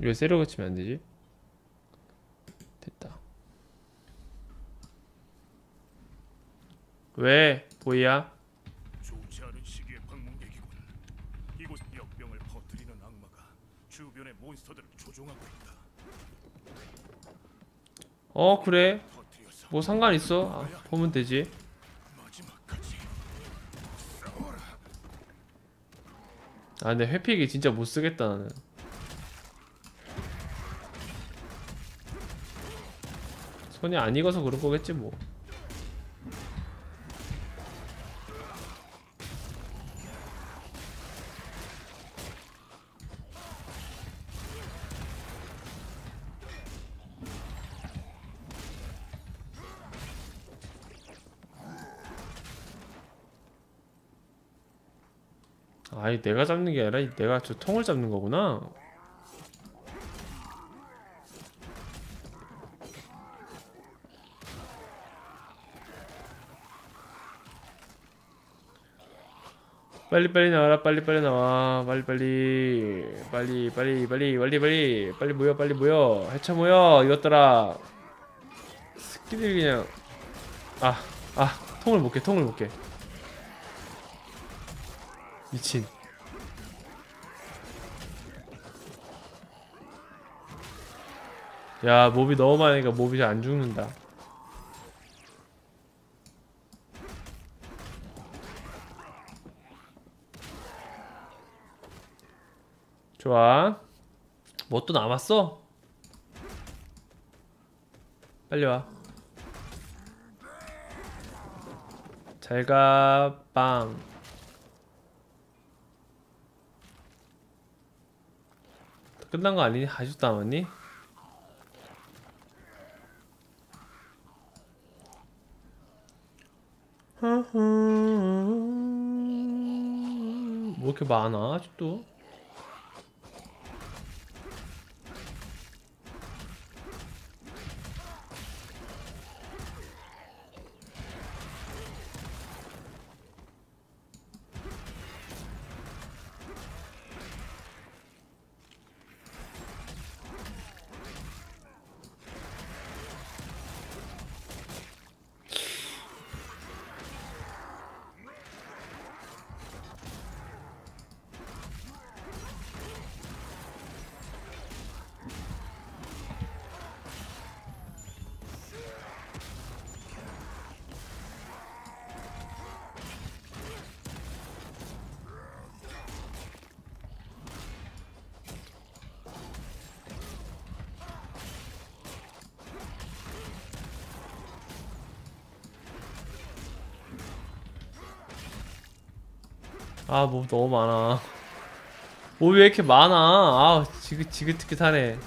왜 세로 고치면 안 되지? 됐다. 왜 보이야? 좋지 않은 시기의 방문객이군. 이곳 역병을 퍼뜨리는 악마가 주변의 몬스터들을 조종하고 있다. 어 그래 뭐 상관 있어? 아, 보면 되지. 아 근데 회픽이 진짜 못 쓰겠다 나는. 손이 안 익어서 그런 거겠지 뭐. 아이 내가 잡는 게 아니라 내가 저 통을 잡는 거구나. 빨리빨리 나와라 빨리빨리 나와. 빨리빨리 빨리 빨리 빨리 빨리 빨리 빨리 모여 빨리 모여. 해쳐 모여 이것더라 스키들 그냥. 아아 통을 못게 통을 못게 미친. 야 몹이 너무 많으니까 몹이 안 죽는다. 좋아 뭐 또 남았어? 빨리 와 잘가 빵 끝난 거 아니니? 아직도 남았니? 뭐 이렇게 많아 아직도? 아, 뭐 너무 많아. 뭐 왜 이렇게 많아? 아, 지긋 지긋지긋하네.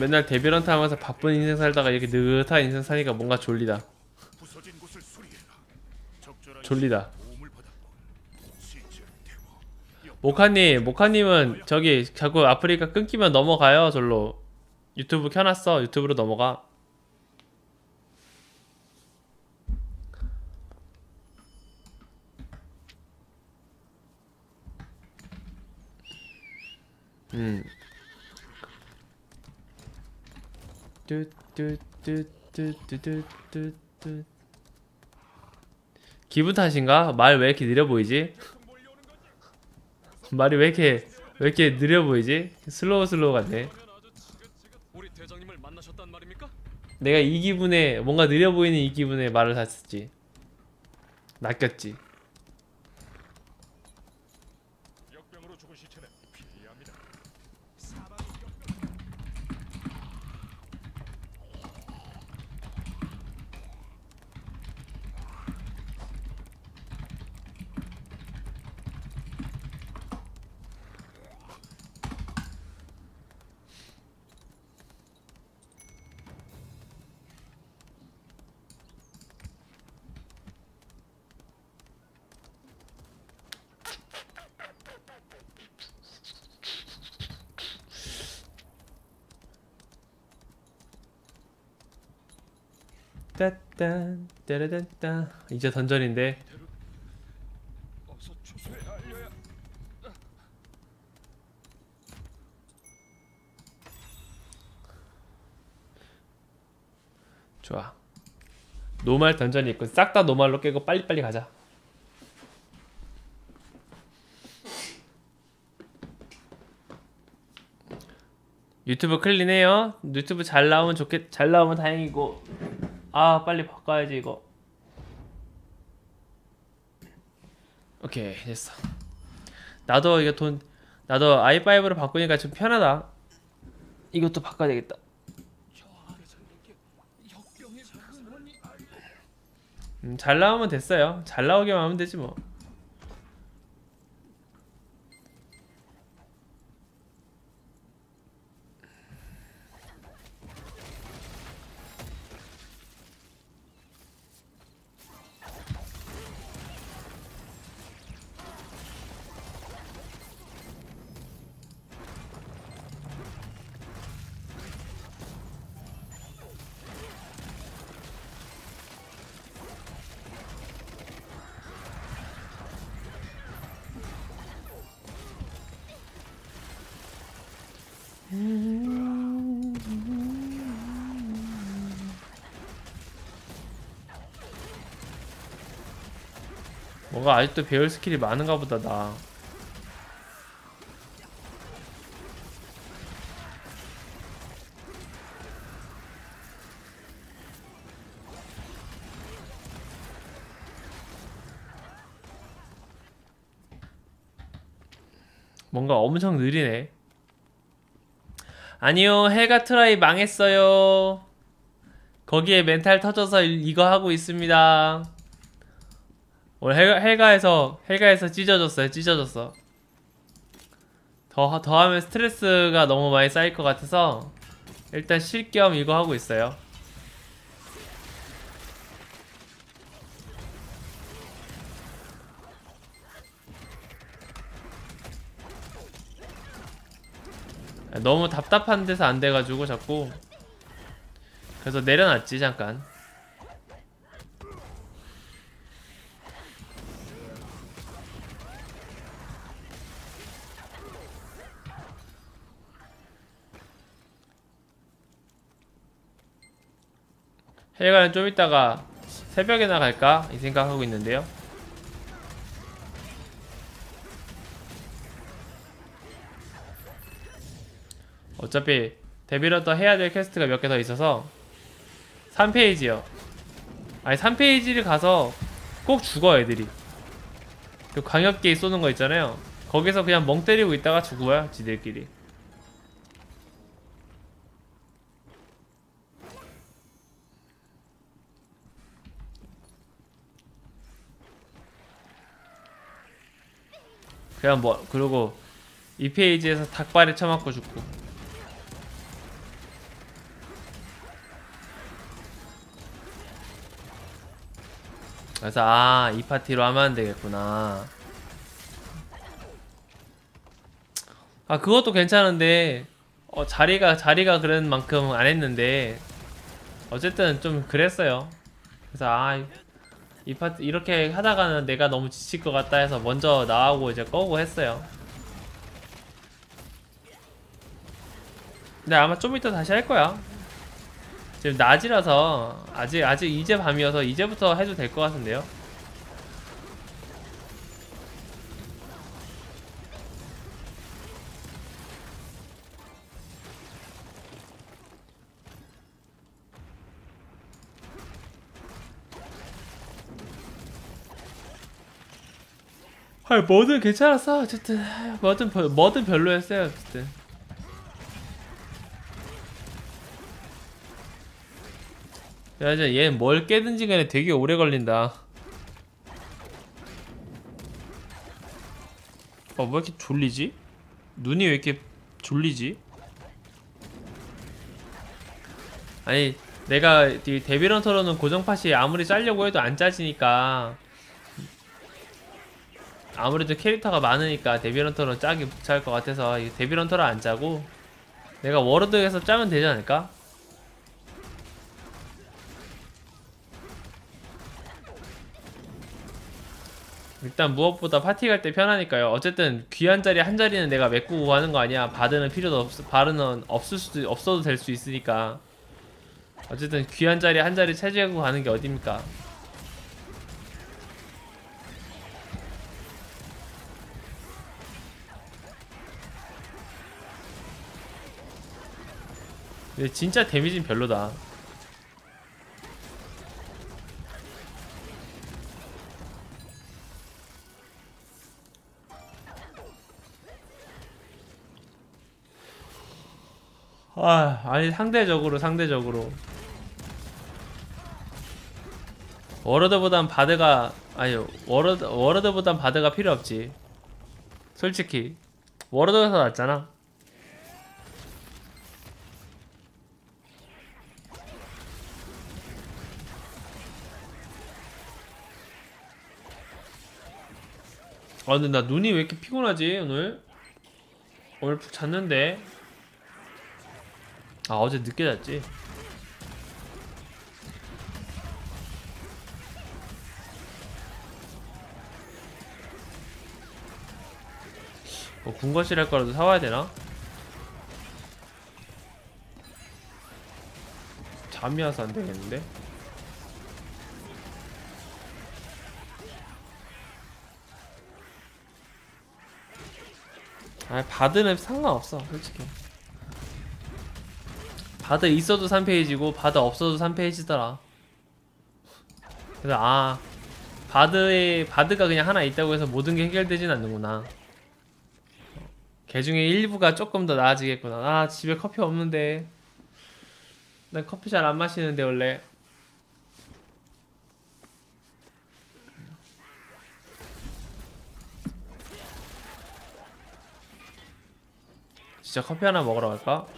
맨날 데뷔런트 하면서 바쁜 인생 살다가 이렇게 느긋한 인생 사니까 뭔가 졸리다. 졸리다. 모카님, 모카님은 저기 자꾸 아프리카 끊기면 넘어가요. 절로 유튜브 켜놨어. 유튜브로 넘어가. 음. 기분 탓인가? 말 왜 이렇게 느려 보이지? 말이 왜 이렇게 왜 이렇게 느려 보이지? 슬로우 슬로우 같네. 내가 이 기분에 뭔가 느려 보이는 이 기분에 말을 다 썼지. 낚였지. 역병으로 죽은 시체는 피해야 합니다. 따 딴 따라단따 이제 던전인데. 좋아. 노말 던전이 있고 싹다 노말로 깨고 빨리빨리 가자. 유튜브 클린해요. 유튜브 잘 나오면 좋겠 잘 나오면 다행이고 아 빨리 바꿔야지 이거 오케이 됐어 나도 이거 돈 나도 i5로 바꾸니까 좀 편하다 이것도 바꿔야 되겠다 음, 잘 나오면 됐어요. 잘 나오기만 하면 되지 뭐. 뭔가 아직도 배울 스킬이 많은가 보다 나. 뭔가 엄청 느리네. 아니요, 헬가 트라이 망했어요. 거기에 멘탈 터져서 이- 이거 하고 있습니다. 오늘 헬가, 헬가에서 헬가에서 찢어졌어요. 찢어졌어. 더, 더 하면 스트레스가 너무 많이 쌓일 것 같아서 일단 쉴 겸 이거 하고 있어요. 너무 답답한 데서 안 돼가지고 자꾸 그래서 내려놨지 잠깐. 헬가는 좀 이따가 새벽에 나갈까? 이 생각하고 있는데요 어차피 데뷔런터 해야 될 퀘스트가 몇 개 더 있어서 3페이지요. 아니 3페이지를 가서 꼭 죽어 애들이. 그 광역기 쏘는 거 있잖아요. 거기서 그냥 멍 때리고 있다가 죽어요 지들끼리. 그냥 뭐 그리고 이 페이지에서 닭발에 쳐맞고 죽고. 그래서 아 이 파티로 하면 되겠구나. 아 그것도 괜찮은데 어 자리가 자리가 그런 만큼 안 했는데 어쨌든 좀 그랬어요. 그래서 아이 파티 이렇게 하다가는 내가 너무 지칠 것 같다 해서 먼저 나오고 이제 꺼고 했어요. 근데 아마 좀 이따 다시 할 거야 지금 낮이라서 아직 아직 이제 밤이어서 이제부터 해도 될 것 같은데요. 아 뭐든 괜찮았어 어쨌든 뭐든 별- 뭐든 별로였어요 어쨌든 야, 이제 얘는 뭘 깨든지 간에 되게 오래 걸린다. 어, 왜 이렇게 졸리지? 눈이 왜 이렇게 졸리지? 아니, 내가 이 데빌런터로는 고정팟이 아무리 짜려고 해도 안 짜지니까 아무래도 캐릭터가 많으니까 데빌런터로 짜기 벅찰 것 같아서 이 데빌런터를 안 짜고 내가 워로드에서 짜면 되지 않을까? 일단 무엇보다 파티 갈 때 편하니까요. 어쨌든 귀한 자리 한 자리는 내가 메꾸고 가는 거 아니야. 바드는 필요도 없, 바르는 없을 수도 없어도 될 수 있으니까. 어쨌든 귀한 자리 한 자리 차지하고 가는 게 어딥니까? 근데 진짜 데미지는 별로다. 아, 아니 상대적으로 상대적으로 워러드보단 바드가 아니 워러드 워러드보단 바드가 필요 없지. 솔직히 워러드가 더 낫잖아. 아 근데 나 눈이 왜 이렇게 피곤하지 오늘? 오늘 푹 잤는데 아 어제 늦게 잤지 뭐 군것질 할 거라도 사와야 되나? 잠이 와서 안 되겠는데? 아 바드는 상관없어 솔직히 바드 있어도 3페이지고 바드 없어도 3페이지더라. 그래서 아 바드에 바드가 그냥 하나 있다고 해서 모든 게 해결되진 않는구나. 걔 중에 일부가 조금 더 나아지겠구나. 아 집에 커피 없는데. 난 커피 잘 안 마시는데 원래. 진짜 커피 하나 먹으러 갈까?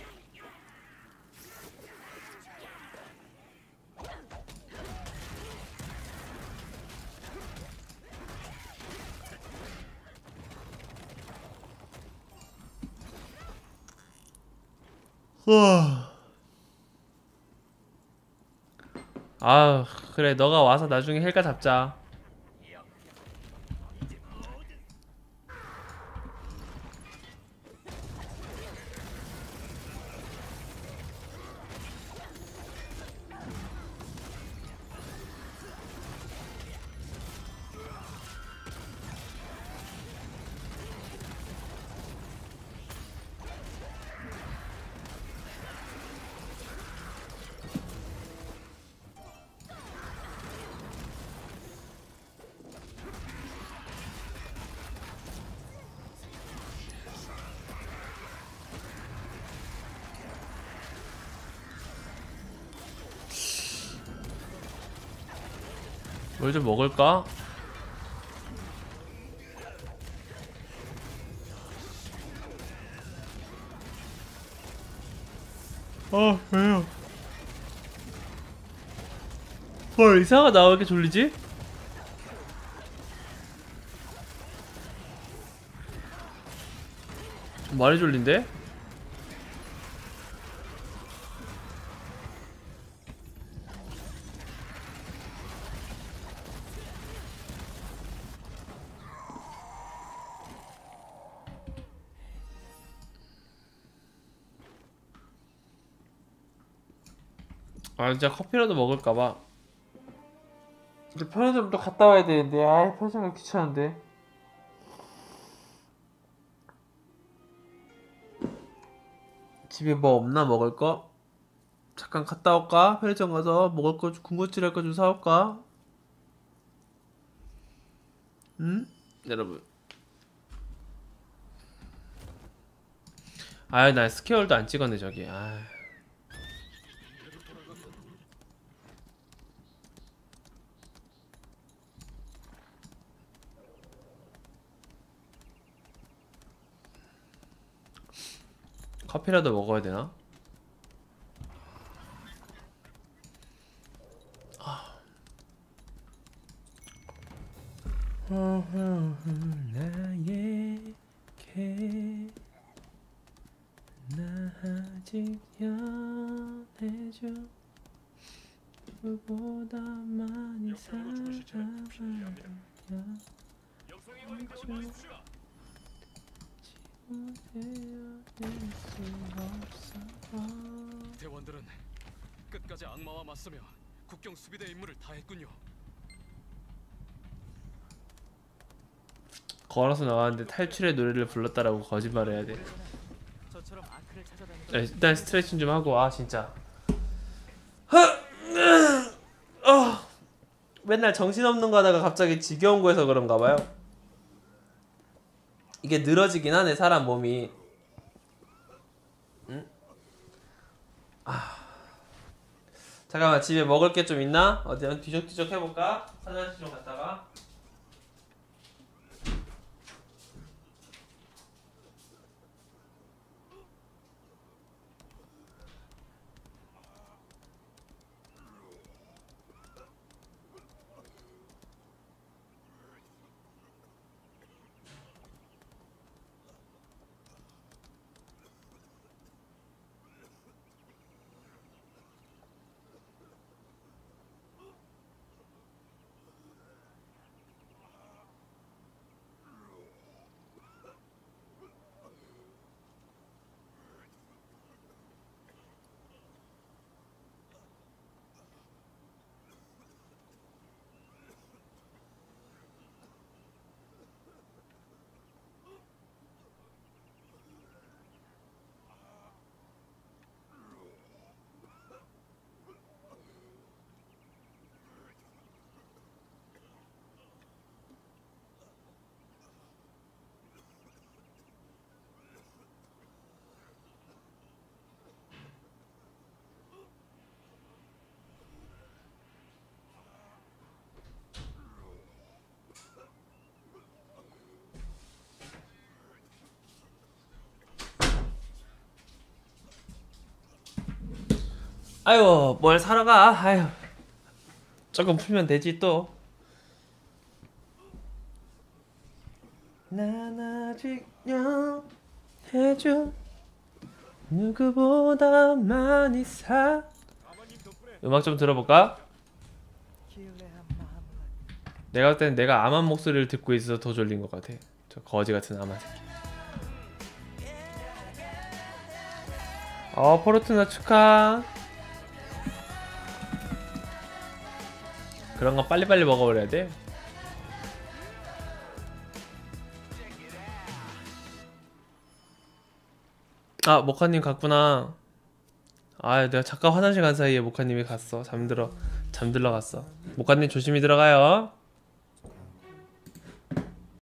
아 그래. 너가 와서 나중에 헬가 잡자 뭘 좀 먹을까? 아 왜요? 헐 이상하다 왜 이렇게 졸리지? 좀 많이 졸린데? 아 진짜 커피라도 먹을까봐 근데 편의점도 갔다 와야 되는데 아 편의점 귀찮은데 집에 뭐 없나 먹을 거? 잠깐 갔다 올까? 편의점 가서 먹을 거 군것질 할 거 좀 사올까? 응? 여러분 아유 나 스케어도 안 찍었네 저기 아 커피라도 먹어야 되나? 끝까지 악마와 맞서며 국경 수비대 임무를 다했군요. 걸어서 나왔는데 탈출의 노래를 불렀다라고 거짓말해야 돼. 네, 일단 스트레칭 좀 하고 아 진짜. 어. 맨날 정신 없는 거 하다가 갑자기 지겨운 거에서 그런가 봐요. 이게 늘어지긴 하네 사람 몸이. 응? 아. 잠깐만 집에 먹을 게 좀 있나? 어디 한 뒤적뒤적 해볼까? 화장실 좀 갔다가. 아유 뭘 사러 가? 아유. 조금 풀면 되지 또. 영해줘 누구보다 많이 사. 음악 좀 들어볼까? 내가 볼 때는 내가 암한 목소리를 듣고 있어서 더 졸린 것 같아. 저 거지 같은 암한 새끼. 어 포르투나 축하 그런 거 빨리빨리 먹어버려야 돼. 아 모카님 갔구나. 아 내가 잠깐 화장실 간 사이에 모카님이 갔어. 잠들어 잠들러 갔어. 모카님 조심히 들어가요.